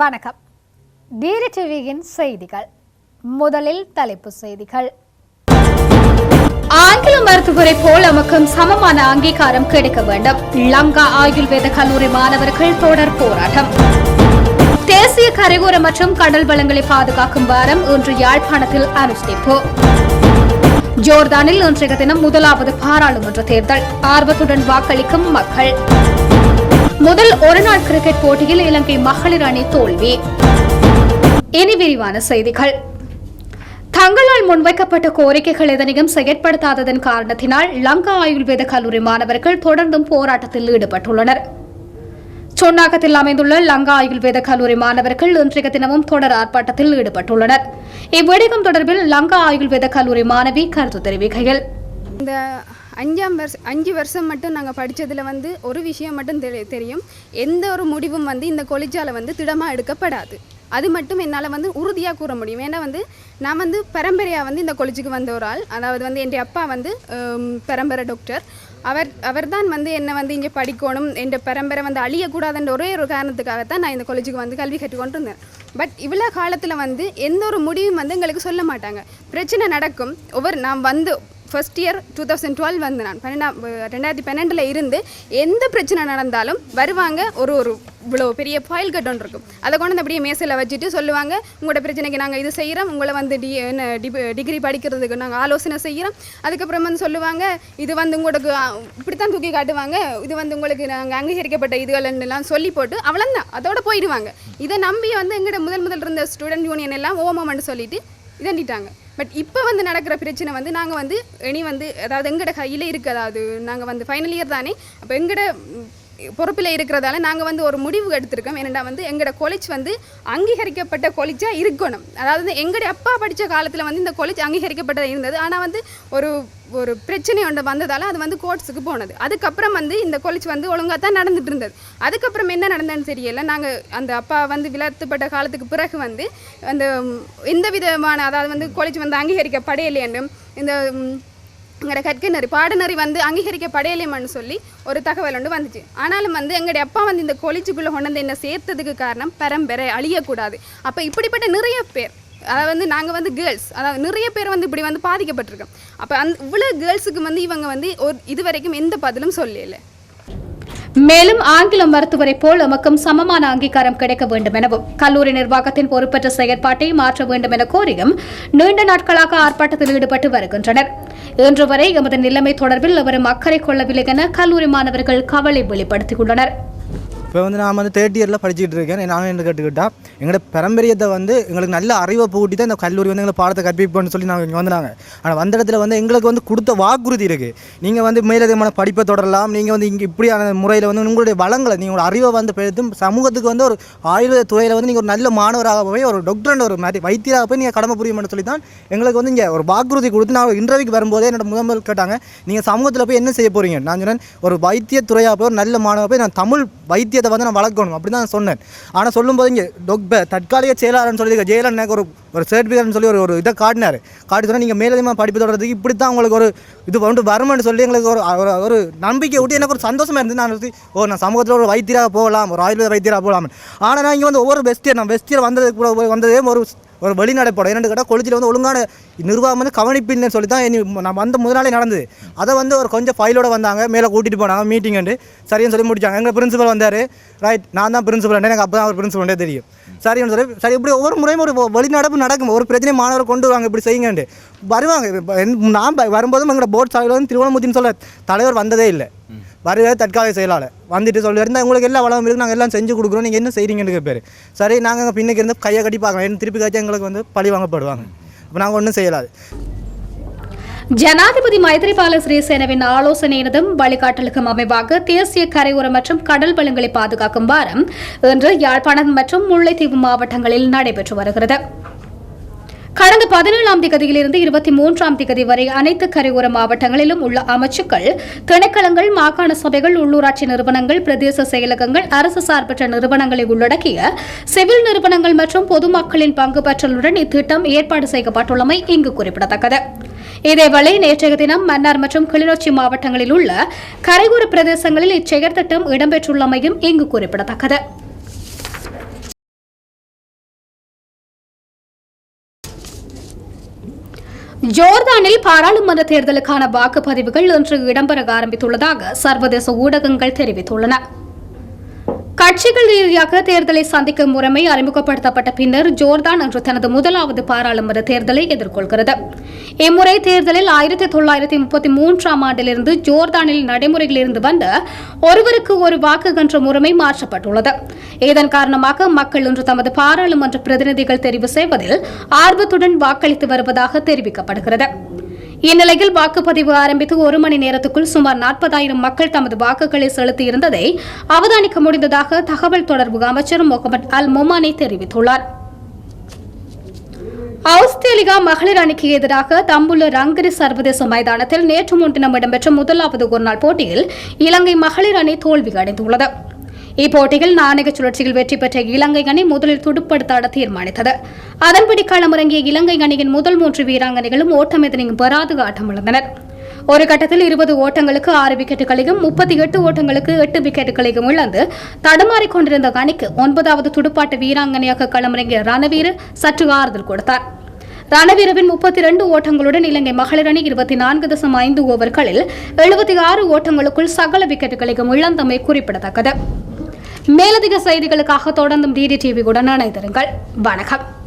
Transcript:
வணக்கம். டிடி டிவியின் செய்திகள். முதலில் தலைப்பு செய்திகள். ஆங்கில மருத்துவரை போல் நமக்கும் சமமான அங்கீகாரம் கிடைக்க வேண்டும். லங்கா ஆயுர்வேத கல்லூரி மாணவர்கள் தொடர் போராட்டம். தேசிய கரையோர மற்றும் கடல் வளங்களை பாதுகாக்கும் வாரம் இன்று யாழ்ப்பாணத்தில் அனுஷ்டிப்பு. ஜோர்தானில் இன்றைய தினம் முதலாவது பாராளுமன்ற தேர்தல். ஆர்வத்துடன் வாக்களிக்கும் மக்கள். முதல் ஒருநாள் கிரிக்கெட் போட்டியில் இலங்கை மகளிர் அணி தோல்வி. இனி விரிவான செய்திகள். தங்களால் முன்வைக்கப்பட்ட கோரிக்கைகள் எதனையும் செயற்படுத்தாததன் காரணத்தினால் லங்கா ஆயுர்வேத கல்லூரி மாணவர்கள் தொடர்ந்தும் போராட்டத்தில் ஈடுபட்டுள்ளனர். சொன்னாக்கத்தில் அமைந்துள்ள லங்கா ஆயுர்வேத கல்லூரி மாணவர்கள் இன்றைய தினமும் தொடர் ஆர்ப்பாட்டத்தில் ஈடுபட்டுள்ளனர். இவ்விடயம் தொடர்பில் லங்கா ஆயுர்வேத கல்லூரி மாணவி கருத்து தெரிவிக்கையில். இந்த அஞ்சாம் வருஷம் அஞ்சு வருஷம் மட்டும் நாங்கள் படித்ததில் வந்து ஒரு விஷயம் மட்டும் தெரி தெரியும். எந்த ஒரு முடிவும் வந்து இந்த கொலிஜால் வந்து திடமாக எடுக்கப்படாது. அது மட்டும் என்னால் வந்து உறுதியாக கூற முடியும். ஏன்னா வந்து நான் வந்து பரம்பரையாக வந்து இந்த கொலிஜுக்கு வந்த ஒரு ஆள். அதாவது வந்து என் அப்பா வந்து பரம்பரை டாக்டர் அவர் அவர்தான் வந்து என்னை வந்து இங்கே படிக்கணும். என் பரம்பரை வந்து அழியக்கூடாதுன்ற ஒரே ஒரு காரணத்துக்காகத்தான் நான் இந்த கொலேஜுக்கு வந்து கல்வி கற்றுக்கொண்டு இருந்தேன் பட் இவ்வளோ காலத்தில் வந்து எந்த ஒரு முடிவும் வந்து எங்களுக்கு சொல்ல மாட்டாங்க. பிரச்சனை நடக்கும். ஒவ்வொரு நான் வந்து first year two thousand twelve வந்து நான் பன்னெண்டாம் ரெண்டாயிரத்தி பன்னெண்டில் இருந்து எந்த பிரச்சனை நடந்தாலும் வருவாங்க ஒரு ஒரு இவ்வளோ பெரிய ஃபைல் கட்டோன் இருக்கும். அதை கொண்டு வந்து அப்படியே மேசையில் வச்சுட்டு சொல்லுவாங்க உங்களோட பிரச்சனைக்கு நாங்கள் இது செய்கிறோம் உங்களை வந்து டி என்ன டிகிரி படிக்கிறதுக்கு நாங்கள் ஆலோசனை செய்கிறோம் அதுக்கப்புறம் வந்து சொல்லுவாங்க இது வந்து உங்களுக்கு இப்படித்தான் தூக்கி காட்டுவாங்க இது வந்து உங்களுக்கு நாங்கள் அங்கீகரிக்கப்பட்ட இதுகள்லாம் சொல்லி போட்டு அவ்வளோந்தான் அதோட போயிடுவாங்க. இதை நம்பி வந்து எங்களோட முதல் முதல் இருந்த ஸ்டூடெண்ட் யூனியன் எல்லாம் ஓமம்னு சொல்லிட்டு இதண்டிட்டாங்க. பட் இப்போ வந்து நடக்கிற பிரச்சனை வந்து நாங்கள் வந்து இனி வந்து அதாவது எங்கட கையில் இருக்குது. அதாவது நாங்கள் வந்து ஃபைனல் இயர் தானே. அப்போ எங்கட பொறுப்பில் இருக்கிறதால நாங்கள் வந்து ஒரு முடிவு எடுத்திருக்கோம். என்னடா வந்து எங்களோட கொலேஜ் வந்து அங்கீகரிக்கப்பட்ட காலேஜாக இருக்கணும். அதாவது வந்து அப்பா படித்த காலத்தில் வந்து இந்த காலேஜ் அங்கீகரிக்கப்பட்டதாக இருந்தது. ஆனால் வந்து ஒரு ஒரு பிரச்சனை ஒன்று வந்ததால் அது வந்து கோர்ட்ஸுக்கு போனது. அதுக்கப்புறம் வந்து இந்த காலேஜ் வந்து ஒழுங்காக தான் நடந்துட்டு இருந்தது. அதுக்கப்புறம் என்ன நடந்ததுன்னு தெரியல. நாங்கள் அந்த அப்பா வந்து விலத்துப்பட்ட காலத்துக்கு பிறகு வந்து அந்த எந்த விதமான அதாவது வந்து கொலேஜ் வந்து அங்கீகரிக்கப்படையிலேண்டும் இந்த எங்களோட கற்கனரி பாடநெறி வந்து அங்கீகரிக்கப்படையலையம்னு சொல்லி ஒரு தகவல் ஒன்று வந்துச்சு. ஆனாலும் வந்து எங்களுடைய அப்பா வந்து இந்த கொலிச்சுக்குள்ளே கொண்டு வந்து என்ன சேர்த்ததுக்கு காரணம் பரம்பரை அழியக்கூடாது. அப்போ இப்படிப்பட்ட நிறைய பேர் அதாவது வந்து நாங்கள் வந்து கேர்ள்ஸ் அதாவது நிறைய பேர் வந்து இப்படி வந்து பாதிக்கப்பட்டிருக்கோம். அப்போ அந்த இவ்வளோ கேர்ள்ஸுக்கு வந்து இவங்க வந்து ஒரு வரைக்கும் எந்த பதிலும் சொல்லலை. மேலும் ஆங்கில மருத்துவரை போல் எமக்கும் சமமான அங்கீகாரம் கிடைக்க வேண்டும் எனவும் கல்லூரி நிர்வாகத்தின் பொறுப்பற்ற செயற்பாட்டை மாற்ற வேண்டும் என கோரியும் நீண்ட நாட்களாக ஆர்ப்பாட்டத்தில் ஈடுபட்டு வருகின்றனர். இன்று வரை எமது நிலைமை தொடர்பில் எவரும் அக்கறை கொள்ளவில்லை என கல்லூரி மாணவர்கள் கவலை வெளிப்படுத்தியுள்ளனர். இப்போ வந்து நான் வந்து தேர்ட் இயரில் படிச்சுட்டு இருக்கேன். நான் என்ன கற்றுக்கிட்டால் எங்களோட பரம்பரியத்தை வந்து எங்களுக்கு நல்ல அறிவை பூட்டி தான் இந்த கல்லூரி வந்து எங்களை பாடத்தை கற்பிப்போம்னு சொல்லி நாங்கள் இங்கே வந்தாங்க. ஆனால் வந்த இடத்துல வந்து எங்களுக்கு வந்து கொடுத்த வாக்குறுதி இருக்குது நீங்கள் வந்து மேலதிகமான படிப்பை தொடரலாம். நீங்கள் வந்து இங்கே இப்படியான முறையில் வந்து உங்களுடைய வளங்களை நீங்கள் அறிவை வந்து பெருத்தும் சமூகத்துக்கு வந்து ஒரு ஆயுர்வேத துறையில் வந்து நீங்கள் ஒரு நல்ல மாணவராக போய் ஒரு டாக்டர் ஒரு மாதிரி வைத்தியராக போய் நீங்கள் கடமை புரியும்னு சொல்லி தான் எங்களுக்கு வந்து இங்கே ஒரு வாக்குறுதி கொடுத்து நான் இன்டர்வியூக்கு வரும்போதே என்னோட முதல்வர் கேட்டாங்க நீங்கள் சமூகத்தில் போய் என்ன செய்ய போகிறீங்க நான் சொன்னேன் ஒரு வைத்தியத்துறையாக போய் ஒரு நல்ல மாணவ போய் நான் தமிழ் வைத்தியத்தை வந்து நான் வளர்க்கணும். அப்படி தான் சொன்னேன். ஆனால் சொல்லும்போது இங்கே டொக் தற்காலிக செயலாளர்னு சொல்லி ஜெயலலிதா எனக்கு ஒரு ஒரு சர்டிஃபிகேட்னு சொல்லி ஒரு ஒரு இதை காட்டினார். காட்டி சொன்னால் நீங்கள் மேலதிகமாக படிப்பு தொடர்றதுக்கு இப்படி தான் உங்களுக்கு ஒரு இது வந்து வரும்னு சொல்லி எங்களுக்கு ஒரு ஒரு நம்பிக்கை விட்டு எனக்கு ஒரு சந்தோஷமாக இருந்தது. நான் ஓ நான் சமூகத்தில் ஒரு வைத்தியராக போகலாம் ஒரு ஆயுர்வேத வைத்தியராக போகலாம் ஆனால் நான் இங்கே வந்து ஒவ்வொரு பெஸ்டியர் நான் வெஸ்டியர் வந்ததுக்கு கூட போய் வந்ததே ஒரு ஒரு வெளிநடைப்படம். என்னென்னு கேட்டால் கொளத்தில் வந்து ஒழுங்கான நிர்வாகம் வந்து கவனிப்பின்னு சொல்லி தான் இனி நான் வந்த முதல் நாளே நடந்தது. அதை வந்து ஒரு கொஞ்சம் ஃபைலோட வந்தாங்க. மேலே கூட்டிகிட்டு போனாங்க மீட்டிங்கு சரின்னு சொல்லி முடிச்சாங்க. எங்கள் பிரின்சிபல் வந்தார். ரைட் நான் தான் பிரின்சிபல் எனக்கு அப்போ தான் ஒரு பிரின்சிபல்னே தெரியும். சரின்னு சொல்லி சரி இப்படி ஒவ்வொரு முறையும் ஒரு நடக்கும் ஒரு பிரச்சனை மாணவர் கொண்டு வாங்க இப்படி செய்யுங்கன்ட்டு. வருவாங்க. ப- வரும்போதும் எங்களோட போர்ட் சாலையில் வந்து திருவண்ணாமூர்த்தின்னு சொல்ல தலைவர் வந்ததே இல்லை. வருவே தற்காலிக செயலாளர். வந்துட்டு சொல்லி இருந்தால் உங்களுக்கு எல்லா வளமும் இருக்குது. நாங்கள் எல்லாம் செஞ்சு கொடுக்குறோம். நீங்கள் என்ன செய்கிறீங்கன்னு பேர் சரி நாங்கள் பின்னுக்கு இருந்து கையை கட்டி பார்க்கலாம். என்ன திருப்பி காய்ச்சி எங்களுக்கு வந்து பழி வாங்கப்படுவாங்க. அப்போ நாங்கள் ஒன்றும் செய்யலாது. ஜனாதிபதி மைத்ரிபால சிறிசேனவின் ஆலோசனையினதும் வழிகாட்டலுக்கும் அமைவாக தேசிய கரையோரம் மற்றும் கடல் வளங்களை பாதுகாக்கும் வாரம் இன்று யாழ்ப்பாணம் மற்றும் முல்லைத்தீவு மாவட்டங்களில் நடைபெற்று வருகிறது. கடந்த பதினேழாம் திகதியிலிருந்து இருபத்தி மூன்றாம் திகதி வரை அனைத்து கரையோர மாவட்டங்களிலும் உள்ள அமைச்சுக்கள் திணைக்களங்கள் மாகாண சபைகள் உள்ளூராட்சி நிறுவனங்கள் பிரதேச செயலகங்கள் அரசு சார்பற்ற நிறுவனங்களை உள்ளடக்கிய சிவில் நிறுவனங்கள் மற்றும் பொதுமக்களின் பங்கு பற்றலுடன் இத்திட்டம் ஏற்பாடு செய்யப்பட்டுள்ளமை இங்கு குறிப்பிடத்தக்கது. இதேவேளை நேற்றைய தினம் மன்னார் மற்றும் கிளிநொச்சி மாவட்டங்களில் உள்ள கரையோர பிரதேசங்களில் இச்செயற்திட்டம் இடம்பெற்றுள்ளமையும் இங்கு குறிப்பிடத்தக்கது. ஜோர்தானில் பாராளுமன்ற தேர்தலுக்கான வாக்குப்பதிவுகள் இன்று இடம்பெற ஆரம்பித்துள்ளதாக சர்வதேச ஊடகங்கள் தெரிவித்துள்ளன. கட்சிகள் ரீதியாக தேர்தலை சந்திக்கும் முறைமை அறிமுகப்படுத்தப்பட்ட பின்னர் ஜோர்தான் என்று தனது முதலாவது பாராளுமன்ற தேர்தலை எதிர்கொள்கிறது. இம்முறை தேர்தலில் ஆயிரத்தி தொள்ளாயிரத்தி முப்பத்தி மூன்றாம் ஆண்டிலிருந்து ஜோர்தானில் நடைமுறையில் இருந்து வந்த ஒருவருக்கு ஒரு வாக்கு என்ற முறைமை மாற்றப்பட்டுள்ளது. இதன் காரணமாக மக்கள் இன்று தமது பாராளுமன்ற பிரதிநிதிகள் தெரிவு செய்வதில் ஆர்வத்துடன் வாக்களித்து வருவதாக தெரிவிக்கப்படுகிறது. இந்நிலையில் வாக்குப்பதிவு ஆரம்பித்து ஒரு மணி நேரத்துக்குள் சுமார் நாற்பதாயிரம் மக்கள் தமது வாக்குகளை செலுத்தியிருந்ததை அவதானிக்க முடிந்ததாக தகவல் தொடர்பு அமைச்சர் முகமது அல் மொமானி தெரிவித்துள்ளார். ஆஸ்திரேலியா மகளிர் அணிக்கு எதிராக தம்புள்ள ரங்கரி சர்வதேச மைதானத்தில் நேற்று முன்தினம் இடம்பெற்ற முதலாவது ஒருநாள் போட்டியில் இலங்கை மகளிர் அணி தோல்வி அடைந்துள்ளது இப்போட்டியில் நாணய சுழற்சியில் வெற்றி பெற்ற இலங்கை அணி முதலில் துடுப்படுத்தாட தீர்மானித்தது. அதன்படி களமிறங்கிய இலங்கை அணியின் முதல் மூன்று வீராங்கனைகளும் ஓட்டமெதனையும் பெறாது ஆட்டமிழந்தனர். ஒரு கட்டத்தில் இருபது ஓட்டங்களுக்கு ஆறு விக்கெட்டுகளையும் முப்பத்தி எட்டு ஓட்டங்களுக்கு எட்டு விக்கெட்டுகளையும் இழந்து தடுமாறிக் கொண்டிருந்த அணிக்கு ஒன்பதாவது துடுப்பாட்ட வீராங்கனையாக களமிறங்கிய ரணவீர் சற்று ஆறுதல் கொடுத்தார். ரணவீரவின் முப்பத்தி இரண்டு ஓட்டங்களுடன் இலங்கை மகளிர் அணி இருபத்தி நான்கு தசம் ஐந்து ஓவர்களில் எழுபத்தி ஆறு ஓட்டங்களுக்குள் சகல விக்கெட்டுகளையும் இழந்தமை குறிப்பிடத்தக்கது. மேலதிக செய்திகளுக்காக தொடர்ந்தும் டிடி டிவி உடன் இணைந்திருங்கள். வணக்கம்.